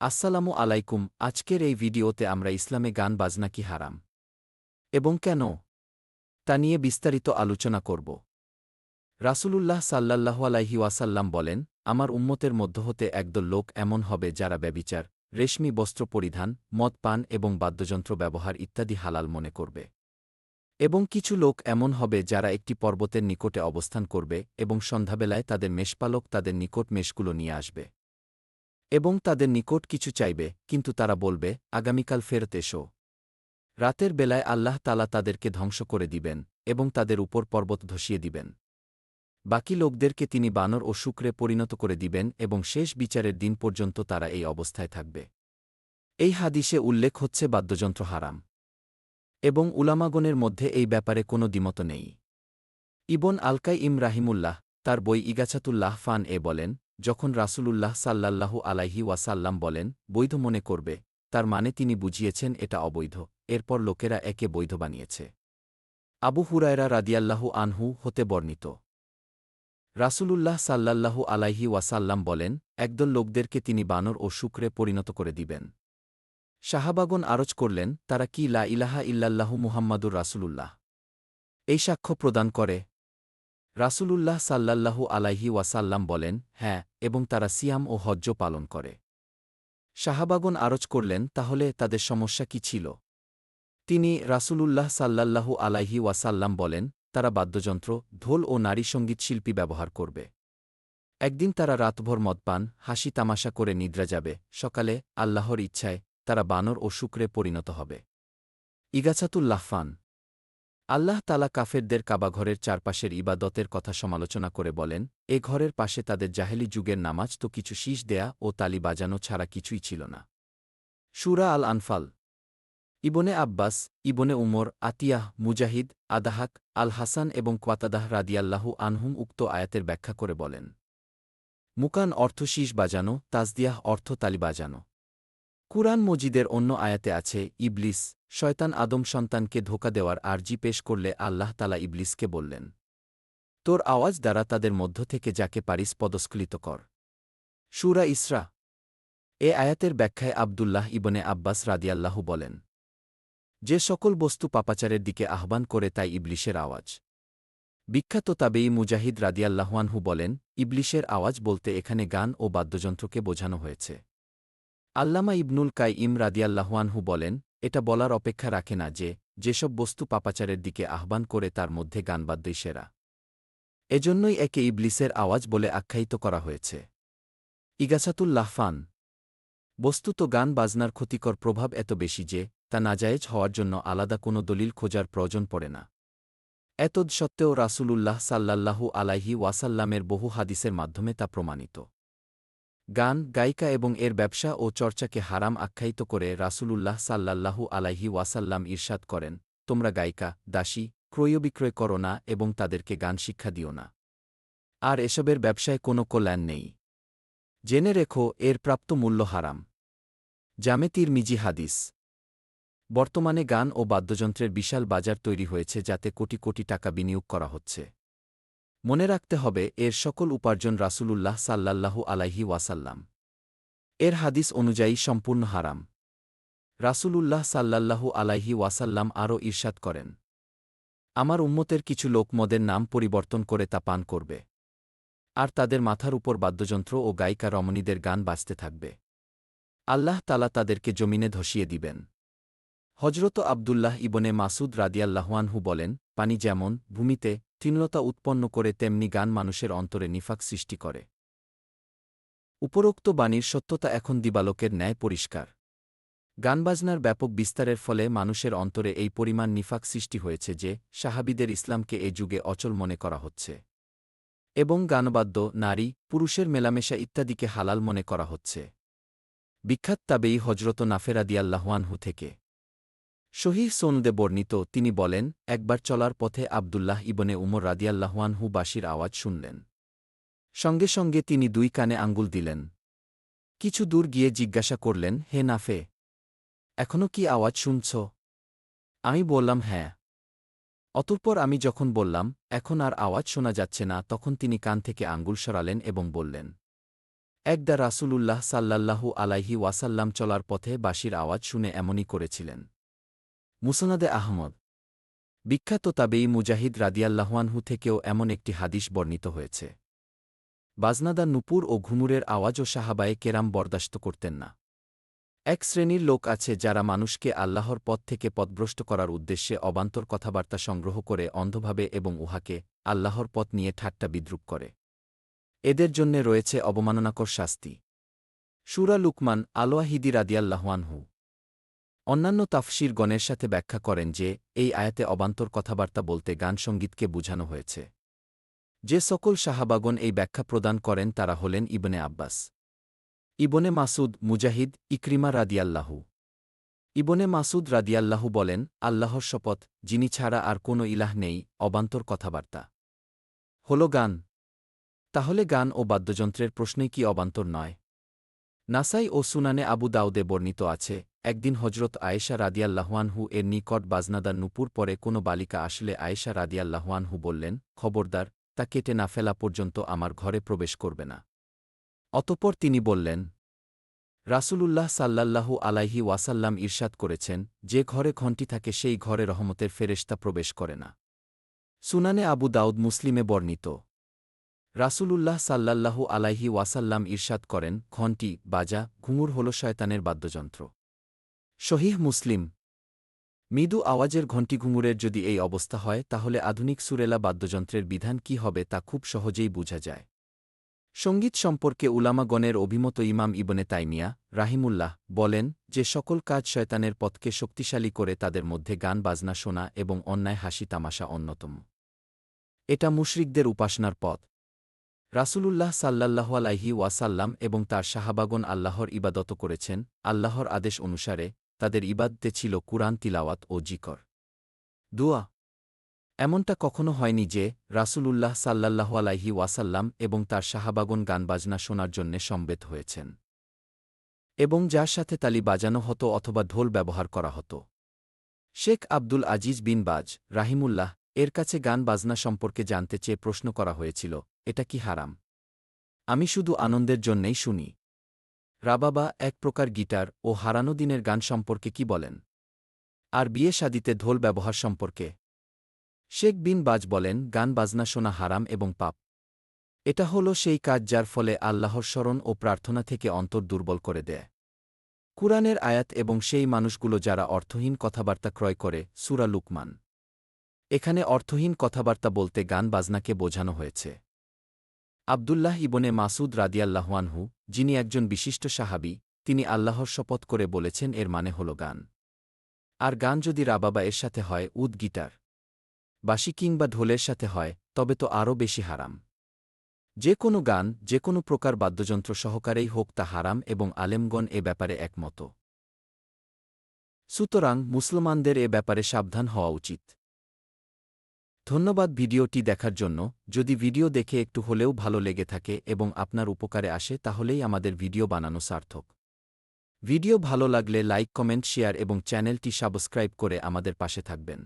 আসসালামু আলাইকুম, আজকের এই ভিডিওতে আমরা ইসলামে গান বাজনা কি হারাম? এবং কেন? তা নিয়ে বিস্তারিত আলোচনা করব। রাসূলুল্লাহ সাল্লাল্লাহু আলাইহি ওয়াসাল্লাম বলেন, আমার উম্মতের মধ্য হতে একদল লোক এমন হবে যারা ব্যবিচার, রেশমি বস্ত্র পরিধান, মদ পান এবং বাদ্যযন্ত্র ব্যবহার ইত্যাদি হালাল মনে করবে। এবং কিছু লোক এমন হবে যারা একটি পর্বতের নিকটে অবস্থান করবে এবং সন্ধ্যাবেলায় তাদের মেষপালক তাদের নিকট মেষগুলো নিয়ে আসবে। এবং তাদের নিকট কিছু চাইবে, কিন্তু তারা বলবে, আগামীকাল ফেরত এসো। রাতের বেলায় আল্লাহ তালা তাদেরকে ধ্বংস করে দিবেন এবং তাদের উপর পর্বত ধসিয়ে দিবেন। বাকি লোকদেরকে তিনি বানর ও শুক্রে পরিণত করে দিবেন এবং শেষ বিচারের দিন পর্যন্ত তারা এই অবস্থায় থাকবে। এই হাদিসে উল্লেখ হচ্ছে বাদ্যযন্ত্র হারাম। এবং উলামাগণের মধ্যে এই ব্যাপারে কোনো দ্বিমত নেই। ইবন আলকাই ইম রাহিমুল্লাহ, তার বই ইগাছাতুল্লাহ ফান এ বলেন যখন রাসূলুল্লাহ সাল্লাল্লাহু আলাইহি ওয়াসাল্লাম বলেন, বৈধ মনে করবে তার মানে তিনি বুঝিয়েছেন এটা অবৈধ। এরপর লোকেরা একে বৈধ বানিয়েছে। আবু হুরায়রা রাদিয়াল্লাহু আনহু হতে বর্ণিত। রাসূলুল্লাহ সাল্লাল্লাহু আলাইহি ওয়াসাল্লাম বলেন, একদল লোকদেরকে তিনি বানর ও শুক্রে পরিণত করে দিবেন। শাহাবাগন আরজ করলেন, তারা কি লা ইলাহা ইল্লাল্লাহু মুহাম্মাদুর রাসূলুল্লাহ? এই সাক্ষ্য প্রদান করে রাসূলুল্লাহ সাল্লাল্লাহু আলাইহি ওয়াসাল্লাম বলেন হ্যাঁ এবং তারা সিয়াম ও হজ্জ পালন করে। শাহাবাগন আরজ করলেন, তাহলে তাদের সমস্যা কি ছিল? তিনি রাসূলুল্লাহ সাল্লাল্লাহু আলাইহি ওয়াসাল্লাম বলেন, তারা বাদ্যযন্ত্র, ঢোল ও নারী সংগীত শিল্পী ব্যবহার করবে। একদিন তারা রাতভর মদপান হাসি তামাশা করে নিদ্রা যাবে, সকালে আল্লাহর ইচ্ছায় তারা বানর ও শুক্রে পরিণত হবে। ইগাছাতুল্লাহফান আল্লাহ তালা কাফেরদের কাবাঘরের চারপাশের ইবাদতের কথা সমালোচনা করে বলেন, এ ঘরের পাশে তাদের জাহেলি যুগের নামাজ তো কিছু শীষ দেয়া ও তালি বাজানো ছাড়া কিছুই ছিল না। সুরা আল আনফাল। ইবনে আব্বাস, ইবনে উমর, আতিয়াহ, মুজাহিদ, আদাহাক, আল হাসান এবং কোয়াতাদাহ রাদিয়াল্লাহু আনহুম উক্ত আয়াতের ব্যাখ্যা করে বলেন, মুকান অর্থ শীষ বাজানো, তাজদিয়াহ অর্থ তালি বাজানো। কুরআন মজিদের অন্য আয়াতে আছে, ইবলিস, শয়তান আদম সন্তানকে ধোকা দেওয়ার আর্জি পেশ করলে আল্লাহ তালা ইবলিসকে বললেন, তোর আওয়াজ দ্বারা তাদের মধ্য থেকে যাকে পারিস পদস্খলিত কর। সুরা ইসরা। এ আয়াতের ব্যাখ্যায় আবদুল্লাহ ইবনে আব্বাস রাদিয়াল্লাহু বলেন, যে সকল বস্তু পাপাচারের দিকে আহ্বান করে তাই ইবলিশের আওয়াজ। বিখ্যাত তাবেই মুজাহিদ রাদিয়াল্লাহুয়ানহু বলেন ইবলিশের আওয়াজ বলতে এখানে গান ও বাদ্যযন্ত্রকে বোঝানো হয়েছে। আল্লামা ইবনুল কাই ইম রাদিয়াল্লাহুয়ানহু বলেন, এটা বলার অপেক্ষা রাখে না যে, যেসব বস্তু পাপাচারের দিকে আহ্বান করে তার মধ্যে গানবাদ্যই সেরা। এজন্যই একে ইবলিসের আওয়াজ বলে আখ্যায়িত করা হয়েছে। ইগাছাতুল্লাহফান বস্তুত গান বাজনার ক্ষতিকর প্রভাব এত বেশি যে, তা নাজায়েজ হওয়ার জন্য আলাদা কোনো দলিল খোঁজার প্রয়োজন পড়ে না। এতদ সত্ত্বেও রাসূলুল্লাহ সাল্লাল্লাহু আলাইহি ওয়াসাল্লামের বহু হাদিসের মাধ্যমে তা প্রমাণিত। গান, গায়িকা এবং এর ব্যবসা ও চর্চাকে হারাম আখ্যায়িত করে রাসূলুল্লাহ সাল্লাল্লাহু আলাইহি ওয়াসাল্লাম ইরশাদ করেন, তোমরা গায়িকা, দাসী ক্রয়বিক্রয় করো না এবং তাদেরকে গান শিক্ষা দিও না। আর এসবের ব্যবসায় কোনো কল্যাণ নেই। জেনে রেখো, এর প্রাপ্ত মূল্য হারাম। জামেতির মিজি হাদিস। বর্তমানে গান ও বাদ্যযন্ত্রের বিশাল বাজার তৈরি হয়েছে যাতে কোটি কোটি টাকা বিনিয়োগ করা হচ্ছে। মনে রাখতে হবে, এর সকল উপার্জন রাসূলুল্লাহ সাল্লাল্লাহু আলাইহি ওয়াসাল্লাম। এর হাদিস অনুযায়ী সম্পূর্ণ হারাম। রাসূলুল্লাহ সাল্লাল্লাহু আলাইহি ওয়াসাল্লাম আরও ঈর্ষাদ করেন, আমার উম্মতের কিছু লোক মদের নাম পরিবর্তন করে তা পান করবে। আর তাদের মাথার উপর বাদ্যযন্ত্র ও গায়িকা রমণীদের গান বাজতে থাকবে। আল্লাহ তালা তাদেরকে জমিনে ধসিয়ে দিবেন। হজরত আবদুল্লাহ ইবনে মাসুদ রাদিয়াল্লাহুয়ানহু বলেন, পানি যেমন, ভূমিতে তৃণলতা উৎপন্ন করে তেমনি গান মানুষের অন্তরে নিফাক সৃষ্টি করে। উপরোক্ত বাণীর সত্যতা এখন দিবালোকের ন্যায় পরিষ্কার। গানবাজনার ব্যাপক বিস্তারের ফলে মানুষের অন্তরে এই পরিমাণ নিফাক সৃষ্টি হয়েছে যে সাহাবিদের ইসলামকে এ যুগে অচল মনে করা হচ্ছে। এবং গানবাদ্য, নারী, পুরুষের মেলামেশা ইত্যাদিকে হালাল মনে করা হচ্ছে। বিখ্যাত তাবেই হজরত নাফেরাদিয়াল্লাহুয়ানহু থেকে। শহীদ সোনদে বর্ণিত তিনি বলেন, একবার চলার পথে আবদুল্লাহ ইবনে উমর রাদিয়াল্লাহুয়ানহু বাসির আওয়াজ শুনলেন। সঙ্গে সঙ্গে তিনি দুই কানে আঙ্গুল দিলেন। কিছু দূর গিয়ে জিজ্ঞাসা করলেন, হে নাফে এখনও কি আওয়াজ শুনছ? আমি বললাম হ্যাঁ। অতঃপর আমি যখন বললাম, এখন আর আওয়াজ শোনা যাচ্ছে না, তখন তিনি কান থেকে আঙ্গুল সরালেন এবং বললেন, একদা রাসূলুল্লাহ সাল্লাল্লাহু আলাইহি ওয়াসাল্লাম চলার পথে বাঁশির আওয়াজ শুনে এমনই করেছিলেন। মুসনাদে আহমদ। বিখ্যাত তাবেই মুজাহিদ রাদিয়াল্লাহুয়ানহু থেকেও এমন একটি হাদিস বর্ণিত হয়েছে। বাজনাদা নুপুর ও ঘুমুরের আওয়াজও সাহাবায়ে কেরাম বরদাস্ত করতেন না। এক শ্রেণির লোক আছে যারা মানুষকে আল্লাহর পথ থেকে পথভ্রষ্ট করার উদ্দেশ্যে অবান্তর কথাবার্তা সংগ্রহ করে অন্ধভাবে এবং উহাকে আল্লাহর পথ নিয়ে ঠাট্টা বিদ্রুপ করে। এদের জন্যে রয়েছে অবমাননাকর শাস্তি। সুরা লুকমান আলোয়াহিদি রাদিয়াল্লাহুয়ানহু অন্যান্য তাফসির গণের সাথে ব্যাখ্যা করেন যে, এই আয়াতে অবান্তর কথাবার্তা বলতে গান সঙ্গীতকে বুঝানো হয়েছে। যে সকল সাহাবাগন এই ব্যাখ্যা প্রদান করেন তারা হলেন ইবনে আব্বাস। ইবনে মাসুদ মুজাহিদ ইক্রিমা রাদিয়াল্লাহু। ইবনে মাসুদ রাদিয়াল্লাহু বলেন, আল্লাহর শপথ, যিনি ছাড়া আর কোনো ইলাহ নেই, অবান্তর কথাবার্তা। হল গান। তাহলে গান ও বাদ্যযন্ত্রের প্রশ্নেই কি অবান্তর নয়? নাসাই ও সুনানে আবু দাউদে বর্ণিত আছে, একদিন হজরত আয়েশা রাদিয়াল্লাহুয়ানহু এর নিকট বাজনাদার নুপুর পরে কোনো বালিকা আসলে আয়েশা রাদিয়াল্লাহুয়ানহু বললেন, খবরদার, তা কেটে না ফেলা পর্যন্ত আমার ঘরে প্রবেশ করবে না। অতপর তিনি বললেন, রাসূলুল্লাহ সাল্লাল্লাহু আলাইহি ওয়াসাল্লাম ইরশাদ করেছেন, যে ঘরে ঘণ্টি থাকে সেই ঘরে রহমতের ফেরেশতা প্রবেশ করে না। সুনানে আবু দাউদ মুসলিমে বর্ণিত রাসূলুল্লাহ সাল্লাল্লাহু আলাইহি ওয়াসাল্লাম ইরশাদ করেন ঘণ্টি বাজা, ঘুঙুর হল শয়তানের বাদ্যযন্ত্র। শহীহ মুসলিম। মৃদু আওয়াজের ঘণ্টি ঘুঙুরের যদি এই অবস্থা হয়, তাহলে আধুনিক সুরেলা বাদ্যযন্ত্রের বিধান কি হবে তা খুব সহজেই বোঝা যায়। সংগীত সম্পর্কে উলামাগণের অভিমত ইমাম ইবনে তাইমিয়া রাহিমুল্লাহ বলেন, যে সকল কাজ শয়তানের পথকে শক্তিশালী করে তাদের মধ্যে গান, বাজনা, শোনা এবং অন্যায়, হাসি, তামাশা অন্যতম। এটা মুশরিকদের উপাসনার পথ। রাসূলুল্লাহ সাল্লাল্লাহু আলাইহি ওয়াসাল্লাম এবং তার সাহাবাগন আল্লাহর ইবাদত করেছেন, আল্লাহর আদেশ অনুসারে তাদের ইবাদতে ছিল কুরআন, তিলাওয়াত ও জিকর। দুয়া। এমনটা কখনো হয়নি যে রাসূলুল্লাহ সাল্লাল্লাহু আলাইহি ওয়াসাল্লাম এবং তার সাহাবাগন গান বাজনা শোনার জন্যে সম্বেত হয়েছেন। এবং যার সাথে তালি বাজানো হতো অথবা ঢোল ব্যবহার করা হতো। শেখ আব্দুল আজিজ বিন বাজ রাহিমুল্লাহ এর কাছে গান বাজনা সম্পর্কে জানতে চেয়ে প্রশ্ন করা হয়েছিল এটা কি হারাম? আমি শুধু আনন্দের জন্যেই শুনি। রাবাবা এক প্রকার গিটার ও হারানো দিনের গান সম্পর্কে কি বলেন? আর বিয়ে শাদিতে ঢোল ব্যবহার সম্পর্কে? শেখ বিন বাজ বলেন, গান বাজনা শোনা হারাম এবং পাপ। এটা হল সেই কাজ যার ফলে আল্লাহর স্মরণ ও প্রার্থনা থেকে অন্তর দুর্বল করে দেয়। কুরআনের আয়াত এবং সেই মানুষগুলো যারা অর্থহীন কথাবার্তা ক্রয় করে, সুরা লুকমান। এখানে অর্থহীন কথাবার্তা বলতে গান বাজনাকে বোঝানো হয়েছে। আবদুল্লাহ ইবনে মাসুদ রাদিয়াল্লাহওয়ানহু যিনি একজন বিশিষ্ট সাহাবি, তিনি আল্লাহর শপথ করে বলেছেন এর মানে হল গান। আর গান যদি রাবাবা এর সাথে হয়, উদ গিটার। বাসি কিংবা ঢোলের সাথে হয়, তবে তো আরও বেশি হারাম। যে কোনো গান, যে কোনো প্রকার বাদ্যযন্ত্র সহকারেই হোক তা হারাম এবং আলেমগণ এ ব্যাপারে একমত। সুতরাং মুসলমানদের এ ব্যাপারে সাবধান হওয়া উচিত। ধন্যবাদ ভিডিওটি দেখার জন্য। যদি ভিডিও দেখে একটু হলেও ভালো লেগে থাকে এবং আপনার উপকারে আসে, তাহলেই আমাদের ভিডিও বানানো সার্থক। ভিডিও ভালো লাগলে লাইক, কমেন্ট, শেয়ার এবং চ্যানেলটি সাবস্ক্রাইব করে আমাদের পাশে থাকবেন।